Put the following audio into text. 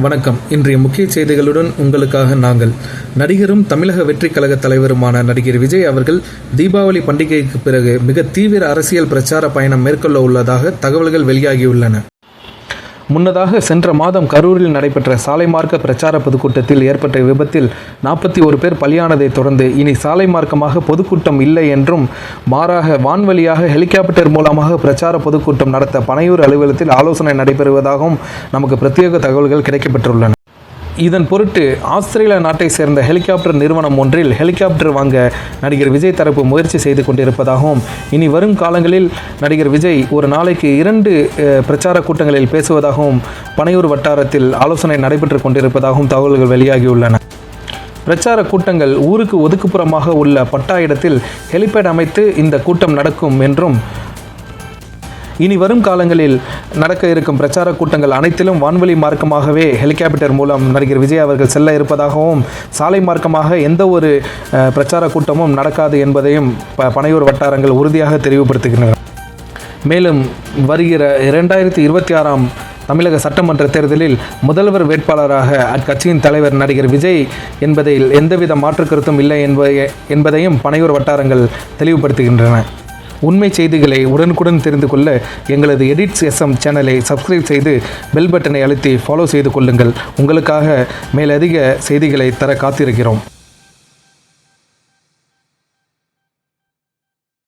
வணக்கம். இன்றைய முக்கிய செய்திகளுடன் உங்களுக்காக நாங்கள். நடிகரும் தமிழக வெற்றிக் கழக தலைவருமான நடிகர் விஜய் அவர்கள் தீபாவளி பண்டிகைக்கு பிறகு மிக தீவிர அரசியல் பிரச்சார பயணம் மேற்கொள்ள உள்ளதாக தகவல்கள் வெளியாகியுள்ளன. முன்னதாக சென்ற மாதம் கரூரில் நடைபெற்ற சாலை மார்க்க பிரச்சார பொதுக்கூட்டத்தில் ஏற்பட்ட விபத்தில் நாற்பத்தி ஒரு பேர் பலியானதைத் தொடர்ந்து இனி சாலை மார்க்கமாக பொதுக்கூட்டம் இல்லை என்றும் மாறாக வான்வழியாக ஹெலிகாப்டர் மூலமாக பிரச்சார பொதுக்கூட்டம் நடத்த பனையூர் அலுவலகத்தில் ஆலோசனை நடைபெறுவதாகவும் நமக்கு பிரத்யேக தகவல்கள் கிடைக்கப்பெற்றுள்ளன. இதன் பொருட்டு ஆஸ்திரேலியா நாட்டை சேர்ந்த ஹெலிகாப்டர் நிறுவனம் ஒன்றில் ஹெலிகாப்டர் வாங்க நடிகர் விஜய் தரப்பு முயற்சி செய்து கொண்டிருப்பதாகவும் இனி வரும் காலங்களில் நடிகர் விஜய் ஒரு நாளைக்கு இரண்டு பிரச்சார கூட்டங்களில் பேசுவதாகவும் பனையூர் வட்டாரத்தில் ஆலோசனை நடைபெற்று கொண்டிருப்பதாகவும் தகவல்கள் வெளியாகியுள்ளன. பிரச்சார கூட்டங்கள் ஊருக்கு ஒதுக்குப்புறமாக உள்ள பட்டா இடத்தில் ஹெலிபேட் அமைத்து இந்த கூட்டம் நடக்கும் என்றும் இனி வரும் காலங்களில் நடக்க இருக்கும் பிரச்சார கூட்டங்கள் அனைத்திலும் வான்வழி மார்க்கமாகவே ஹெலிகாப்டர் மூலம் நடிகர் விஜய் அவர்கள் செல்ல இருப்பதாகவும் சாலை மார்க்கமாக எந்த ஒரு பிரச்சார கூட்டமும் நடக்காது என்பதையும் ப பனையூர் வட்டாரங்கள் உறுதியாக தெரிவுபடுத்துகின்றன மேலும் வருகிற இரண்டாயிரத்தி இருபத்தி ஆறாம் தமிழக சட்டமன்ற தேர்தலில் முதல்வர் வேட்பாளராக அக்கட்சியின் தலைவர் நடிகர் விஜய் என்பதில் எந்தவித மாற்று கருத்தும் இல்லை என்பதை என்பதையும் பனையூர் வட்டாரங்கள் தெளிவுபடுத்துகின்றன. உண்மை செய்திகளை உடனுக்குடன் தெரிந்து கொள்ள எங்களது எடிட்ஸ் எஸ்எம் சேனலை சப்ஸ்கிரைப் செய்து பெல் பட்டனை அழுத்தி ஃபாலோ செய்து கொள்ளுங்கள். உங்களுக்காக மேலதிக செய்திகளை தர காத்திருக்கிறோம்.